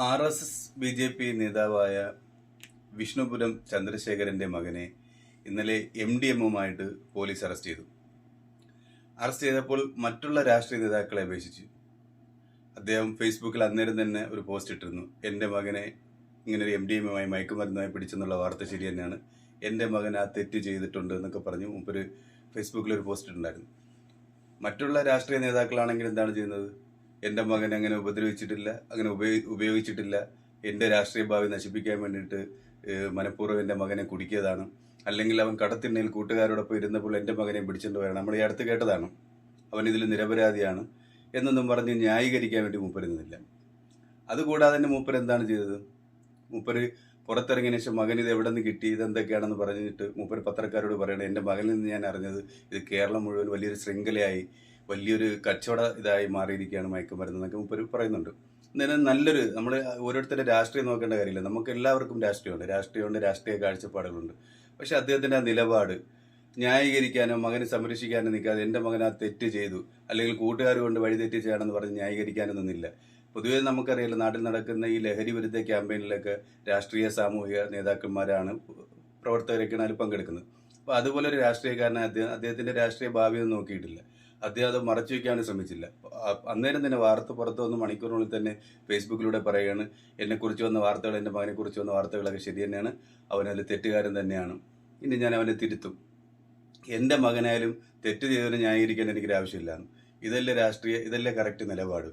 R S S B J P നേതാവായ വിഷ്ണുപുരം ചന്ദ്രശേഖരന്റെ മകനെ ഇന്നലെ എം ഡി എമ്മുമായിട്ട് പോലീസ് അറസ്റ്റ് ചെയ്തു. അറസ്റ്റ് ചെയ്തപ്പോൾ മറ്റുള്ള രാഷ്ട്രീയ നേതാക്കളെ അപേക്ഷിച്ചു. അദ്ദേഹം ഫേസ്ബുക്കിൽ അന്നേരം തന്നെ ഒരു പോസ്റ്റ് ഇട്ടിരുന്നു. എന്റെ മകനെ ഇങ്ങനെ ഒരു എം ഡി എമ്മുമായി മയക്കുമരുന്നുമായി പിടിച്ചെന്നുള്ള വാർത്ത ശരി തന്നെയാണ്. എന്റെ മകൻ ആ തെറ്റ് ചെയ്തിട്ടുണ്ട് എന്നൊക്കെ പറഞ്ഞു മുമ്പൊരു ഫേസ്ബുക്കിൽ ഒരു പോസ്റ്റ് ഇട്ടുണ്ടായിരുന്നു മറ്റുള്ള രാഷ്ട്രീയ നേതാക്കളാണെങ്കിൽ എന്താണ് ചെയ്യുന്നത്? എന്റെ മകൻ അങ്ങനെ ഉപദ്രവിച്ചിട്ടില്ല അങ്ങനെ ഉപയോഗിച്ചിട്ടില്ല. എന്റെ രാഷ്ട്രീയ ഭാവി നശിപ്പിക്കാൻ വേണ്ടിയിട്ട് മനഃപൂർവം എന്റെ മകനെ കുടിക്കിയതാണ്. അല്ലെങ്കിൽ അവൻ കടത്തിണ്ണയിൽ കൂട്ടുകാരോടൊപ്പം ഇരുന്നപ്പോൾ എന്റെ മകനെ പിടിച്ചിട്ട് വരണം. നമ്മൾ ഈ അടുത്ത് കേട്ടതാണ്. അവൻ ഇതിൽ നിരപരാധിയാണ് എന്നൊന്നും പറഞ്ഞ് ന്യായീകരിക്കാൻ വേണ്ടി മൂപ്പരുന്നില്ല അതുകൂടാതെ തന്നെ മൂപ്പർ എന്താണ് ചെയ്തത്? മൂപ്പര് പുറത്തിറങ്ങിയ ശേഷം മകൻ ഇത് എവിടെ നിന്ന് കിട്ടി? ഇതെന്തൊക്കെയാണെന്ന് പറഞ്ഞിട്ട് മൂപ്പര് പത്രക്കാരോട് പറയണം എന്റെ മകനിൽ നിന്ന് ഞാൻ അറിഞ്ഞത് ഇത് കേരളം മുഴുവൻ വലിയൊരു ശൃംഖലയായി. വലിയൊരു കച്ചവട ഇതായി മാറിയിരിക്കുകയാണ് മയക്കുമരുന്ന് എന്നൊക്കെ മുപ്പര് പറയുന്നുണ്ട്. എന്നാലും നല്ലൊരു നമ്മൾ ഓരോരുത്തരുടെ രാഷ്ട്രീയം നോക്കേണ്ട കാര്യമില്ല. നമുക്ക് എല്ലാവർക്കും രാഷ്ട്രീയമുണ്ട്. രാഷ്ട്രീയമുണ്ട് രാഷ്ട്രീയ കാഴ്ചപ്പാടുകളുണ്ട്. പക്ഷെ അദ്ദേഹത്തിന്റെ ആ നിലപാട് ന്യായീകരിക്കാനോ മകനെ സംരക്ഷിക്കാനോ നിൽക്കാതെ എന്റെ മകൻ ആ തെറ്റ് ചെയ്തു അല്ലെങ്കിൽ കൂട്ടുകാർ കൊണ്ട് വഴി തെറ്റിച്ചാണെന്ന് പറഞ്ഞ് ന്യായീകരിക്കാനോ നിന്നില്ല. പൊതുവേ നമുക്കറിയാലോ നാട്ടിൽ നടക്കുന്ന ഈ ലഹരി വിരുദ്ധ ക്യാമ്പയിനിലൊക്കെ രാഷ്ട്രീയ സാമൂഹിക നേതാക്കന്മാരാണ് പ്രവർത്തകരൊക്കെയാണ് അതിൽ പങ്കെടുക്കുന്നത്. അപ്പോൾ അതുപോലെ ഒരു രാഷ്ട്രീയക്കാരനെ അദ്ദേഹം അദ്ദേഹത്തിന്റെ രാഷ്ട്രീയ ഭാവിയൊന്നും നോക്കിയിട്ടില്ല. അദ്ദേഹം അത് മറച്ചു വയ്ക്കാനും ശ്രമിച്ചില്ല. അന്നേരം തന്നെ വാർത്ത പുറത്ത് വന്ന് മണിക്കൂറിനുള്ളിൽ തന്നെ ഫേസ്ബുക്കിലൂടെ പറയുകയാണ് എന്നെക്കുറിച്ച് വന്ന വാർത്തകൾ എന്റെ മകനെ കുറിച്ച് വന്ന വാർത്തകളൊക്കെ ശരി തന്നെയാണ്. അവനതിൽ തെറ്റുകാരൻ തന്നെയാണ്. ഇനി ഞാൻ അവനെ തിരുത്തും. എന്റെ മകനായാലും തെറ്റ് ചെയ്തവനെ ന്യായീകരിക്കാൻ എനിക്കൊരു ആവശ്യമില്ലാന്ന് ഇതല്ലേ രാഷ്ട്രീയ ഇതല്ലേ കറക്റ്റ് നിലപാട്.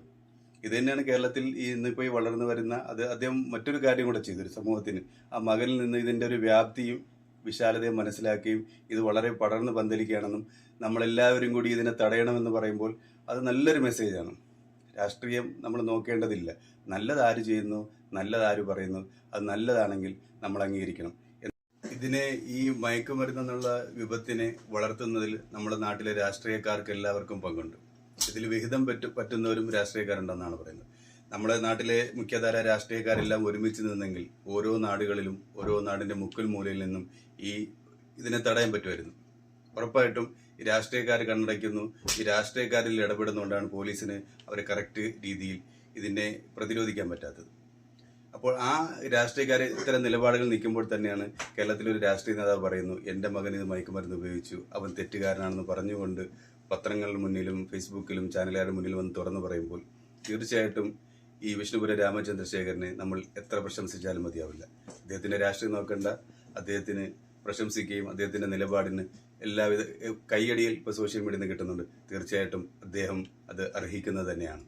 ഇത് തന്നെയാണ് കേരളത്തിൽ ഈ ഇന്നിപ്പോൾ ഈ വളർന്നു വരുന്ന അത് അദ്ദേഹം മറ്റൊരു കാര്യം കൂടെ ചെയ്തൊരു സമൂഹത്തിന് ആ മകനിൽ നിന്ന് ഇതിന്റെ ഒരു വ്യാപ്തിയും വിശാലതയും മനസ്സിലാക്കുകയും ഇത് വളരെ പടർന്ന് പന്തലിക്കുകയാണെന്നും നമ്മളെല്ലാവരും കൂടി ഇതിനെ തടയണമെന്ന് പറയുമ്പോൾ അത് നല്ലൊരു മെസ്സേജാണ് രാഷ്ട്രീയം നമ്മൾ നോക്കേണ്ടതില്ല. നല്ലത് ആര് ചെയ്യുന്നു നല്ലത് ആര് പറയുന്നു. അത് നല്ലതാണെങ്കിൽ നമ്മൾ അംഗീകരിക്കണം. ഇതിനെ ഈ മയക്കുമരുന്ന് എന്നുള്ള വിപത്തിനെ വളർത്തുന്നതിൽ നമ്മുടെ നാട്ടിലെ രാഷ്ട്രീയക്കാർക്ക് എല്ലാവർക്കും പങ്കുണ്ട്. ഇതിൽ വിഹിതം പറ്റു പറ്റുന്നവരും രാഷ്ട്രീയക്കാരുണ്ടെന്നാണ് പറയുന്നത്. നമ്മുടെ നാട്ടിലെ മുഖ്യധാര രാഷ്ട്രീയക്കാരെല്ലാം ഒരുമിച്ച് നിന്നെങ്കിൽ ഓരോ നാടുകളിലും ഓരോ നാടിന്റെ മുക്കിൽ മൂലയിൽ നിന്നും ഈ ഇതിനെ തടയാൻ പറ്റുമായിരുന്നു. ഉറപ്പായിട്ടും ഈ രാഷ്ട്രീയക്കാർ കണ്ണടയ്ക്കുന്നു. ഈ രാഷ്ട്രീയക്കാരിൽ ഇടപെടുന്നതുകൊണ്ടാണ് പോലീസിന് അവരെ കറക്റ്റ് രീതിയിൽ ഇതിനെ പ്രതിരോധിക്കാൻ പറ്റാത്തത്. അപ്പോൾ ആ രാഷ്ട്രീയക്കാർ ഇത്തരം നിലപാടുകൾ നിൽക്കുമ്പോൾ തന്നെയാണ് കേരളത്തിലൊരു രാഷ്ട്രീയ നേതാവ് പറയുന്നു എന്റെ മകൻ ഇത് മയക്കുമരുന്ന് ഉപയോഗിച്ചു. അവൻ തെറ്റുകാരനാണെന്ന് പറഞ്ഞുകൊണ്ട് പത്രങ്ങളുടെ മുന്നിലും ഫേസ്ബുക്കിലും ചാനലുകാരുടെ മുന്നിലും വന്ന് തുറന്നു പറയുമ്പോൾ തീർച്ചയായിട്ടും ഈ വിഷ്ണുപുര രാമചന്ദ്രശേഖരനെ നമ്മൾ എത്ര പ്രശംസിച്ചാലും മതിയാവില്ല. അദ്ദേഹത്തിന്റെ രാഷ്ട്രീയം നോക്കേണ്ട അദ്ദേഹത്തിന് പ്രശംസിക്കുകയും അദ്ദേഹത്തിന്റെ നിലപാടിന് എല്ലാവിധ കൈയടിയിൽ ഇപ്പൊ സോഷ്യൽ മീഡിയയിൽ നിന്ന് കിട്ടുന്നുണ്ട്. തീർച്ചയായിട്ടും അദ്ദേഹം അത് അർഹിക്കുന്നത് തന്നെയാണ്.